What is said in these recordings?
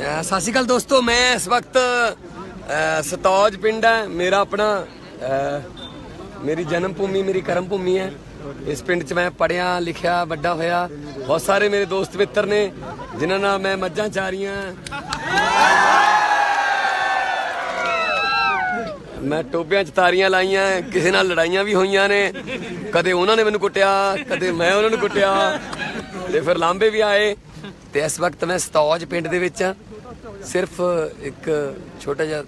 ਸਤਿ ਸ਼੍ਰੀ ਅਕਾਲ ਦੋਸਤੋ, ਮੈਂ ਇਸ ਵਕਤ ਸਤੌਜ ਪਿੰਡ ਹੈ, ਮੇਰਾ ਆਪਣਾ ਮੇਰੀ ਜਨਮ ਭੂਮੀ, ਮੇਰੀ ਕਰਮ ਭੂਮੀ ਹੈ। ਇਸ ਪਿੰਡ 'ਚ ਮੈਂ ਪੜਿਆ ਲਿਖਿਆ, ਵੱਡਾ ਹੋਇਆ। ਬਹੁਤ ਸਾਰੇ ਮੇਰੇ ਦੋਸਤ ਮਿੱਤਰ ਨੇ, ਜਿਨ੍ਹਾਂ ਨਾਲ ਮੈਂ ਮੱਝਾਂ ਚਾਰੀਆਂ ਮੈਂ ਟੋਬਿਆਂ 'ਚ ਤਾਰੀਆਂ ਲਾਈਆਂ, ਕਿਸੇ ਨਾਲ ਲੜਾਈਆਂ ਵੀ ਹੋਈਆਂ ਨੇ। ਕਦੇ ਉਹਨਾਂ ਨੇ ਮੈਨੂੰ ਕੁੱਟਿਆ, ਕਦੇ ਮੈਂ ਉਹਨਾਂ ਨੂੰ ਕੁੱਟਿਆ। ਤੇ ਫਿਰ ਲਾਂਬੇ ਵੀ ਆਏ। ਤੇ ਇਸ ਵਕਤ ਮੈਂ ਸਤੌਜ ਪਿੰਡ ਦੇ ਵਿੱਚ ਹਾਂ। ਸਿਰਫ ਇੱਕ ਛੋਟਾ ਜਿਹਾ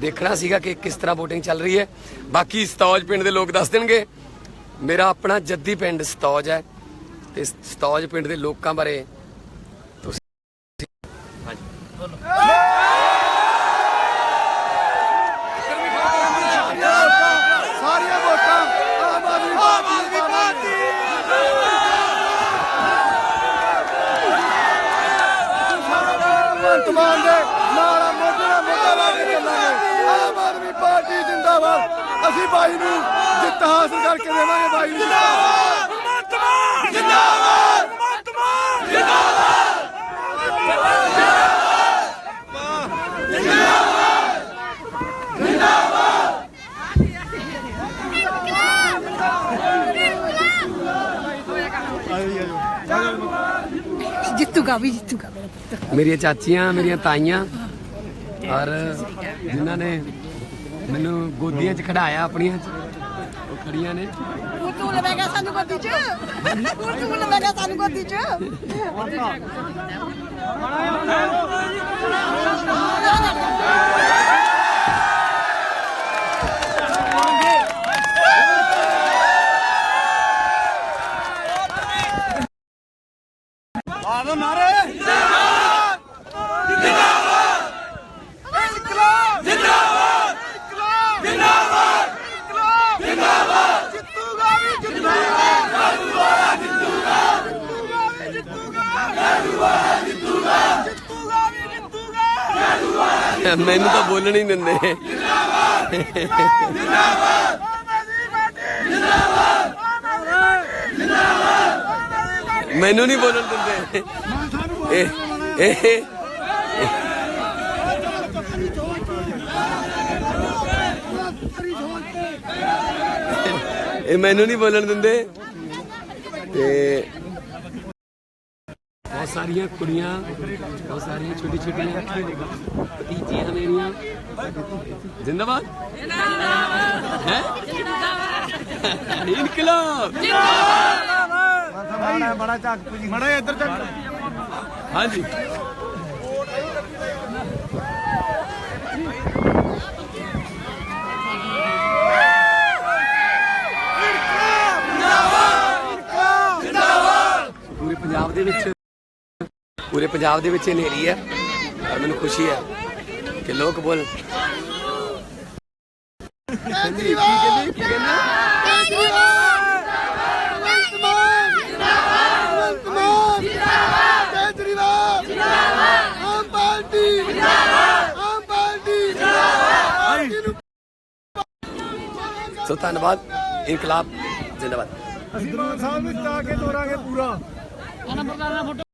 ਦੇਖਣਾ ਸੀਗਾ ਕਿ ਕਿਸ ਤਰ੍ਹਾਂ VOTING ਚੱਲ ਰਹੀ ਹੈ। ਬਾਕੀ ਸਤੌਜ ਪਿੰਡ ਦੇ ਲੋਕ ਦੱਸ ਦੇਣਗੇ। ਮੇਰਾ ਆਪਣਾ ਜੱਦੀ ਪਿੰਡ ਸਤੌਜ ਹੈ ਤੇ ਸਤੌਜ ਪਿੰਡ ਦੇ ਲੋਕਾਂ ਬਾਰੇ ਸਾਰੀਆਂ ਵੋਟਾਂ ਆਮ ਆਦਮੀ ਪਾਰਟੀ ਨੂੰ ਪਾਵਾਂਗੇ। ਭਗਵੰਤ ਦੇ ਨਾਲ ਮੋਢੇ ਨਾਲ ਮੋਢਾ ਲਾ ਕੇ ਚੱਲਾਂਗੇ। ਆਮ ਆਦਮੀ ਪਾਰਟੀ ਜਿੰਦਾਬਾਦ। ਅਸੀਂ ਬਾਈ ਨੂੰ ਜਿੱਤ ਹਾਸਲ ਕਰਕੇ ਦੇਵਾਂਗੇ ਬਾਈ ਨੂੰ ਜਿੱਤੂਗਾ ਵੀ ਜਿੱਤੂਗਾ ਮੇਰਾ ਪੁੱਤ। ਮੇਰੀਆਂ ਚਾਚੀਆਂ ਮੇਰੀਆਂ ਤਾਈਆਂ ਔਰ ਜਿਨ੍ਹਾਂ ਨੇ ਮੈਨੂੰ ਗੋਦੀਆਂ 'ਚ ਖੜਾਇਆ ਆਪਣੀਆਂ 'ਚ ਉਹ ਖੜੀਆਂ ਨੇ। ਹੁਣ ਤੂੰ ਲਵੇਂਗਾ ਸਾਨੂੰ ਗੋਦੀ ਚ। ਹੁਣ ਤੂੰ ਲਵੇਂਗਾ ਸਾਨੂੰ ਗੋਦੀ ਚ। ਆਦੋ ਨਾਰੇ ਜਿੰਦਾਬਾਦ। ਜਿੰਦਾਬਾਦ ਇਨਕਲਾਬ। ਜਿੰਦਾਬਾਦ। ਇਨਕਲਾਬ ਜਿੰਦਾਬਾਦ ਇਨਕਲਾਬ ਜਿੰਦਾਬਾਦ ਜਿੱਤੂਗਾ ਵੀ ਜਿੱਤੂਗਾ ਜਿੱਤੂਗਾ ਜਿੱਤੂਗਾ ਜਿੱਤੂਗਾ ਜਿੱਤੂਗਾ। ਜਿੱਤੂਗਾ ਵੀ ਜਿੱਤੂਗਾ। ਮੈਨੂੰ ਤਾਂ ਬੋਲਣ ਹੀ ਦਿੰਦੇ ਜਿੰਦਾਬਾਦ ਪਾਰਟੀ ਜਿੰਦਾਬਾਦ ਆਮ ਆਦਮੀ ਪਾਰਟੀ ਜਿੰਦਾਬਾਦ ਆਮ ਆਦਮੀ ਪਾਰਟੀ ਮੈਨੂੰ ਨਹੀਂ ਬੋਲਣ ਦਿੰਦੇ। ਇਹ ਇਹ ਇਹ ਮੈਨੂੰ ਨਹੀਂ ਬੋਲਣ ਦਿੰਦੇ। ਤੇ ਬਹੁਤ ਸਾਰੀਆਂ ਕੁੜੀਆਂ ਬਹੁਤ ਸਾਰੀਆਂ ਛੋਟੀ ਛੋਟੀਆਂ ਭਤੀਜੀਆਂ ਮੇਰੀਆਂ। ਜਿੰਦਾਬਾਦ? ਹੈ? ਇਨਕਲਾਬ! ਬੜਾ ਬੜਾ ਚੱਕ ਪੁਜੀ। ਮੜਾ ਇੱਧਰ ਚੱਕ ਹਾਂਜੀ। ਪੂਰੇ ਪੰਜਾਬ ਦੇ ਵਿੱਚ ਪੂਰੇ ਪੰਜਾਬ ਦੇ ਵਿੱਚ ਹਨੇਰੀ ਹੈ ਔਰ ਮੈਨੂੰ ਖੁਸ਼ੀ ਹੈ ਕਿ ਲੋਕ ਬੋਲ ਹਾਂਜੀ, ਕੀ ਕਹਿੰਦੇ ਕੀ ਕਹਿੰਦੇ ਕੇਜਰੀਵਾਲ ਜਿੰਦਾਬਾਦ ਆਮ ਪਾਰਟੀ ਜਿੰਦਾਬਾਦ ਆਮ ਪਾਰਟੀ ਜਿੰਦਾਬਾਦ ਸੋ ਧੰਨਵਾਦ ਇਨਕਲਾਬ ਜ਼ਿੰਦਾਬਾਦ। ਅਸੀਂ ਮਾਨ ਸਾਹਿਬ ਨੂੰ ਜਿਤਾ ਕੇ ਤੋਰਾਂਗੇ ਪੂਰਾ।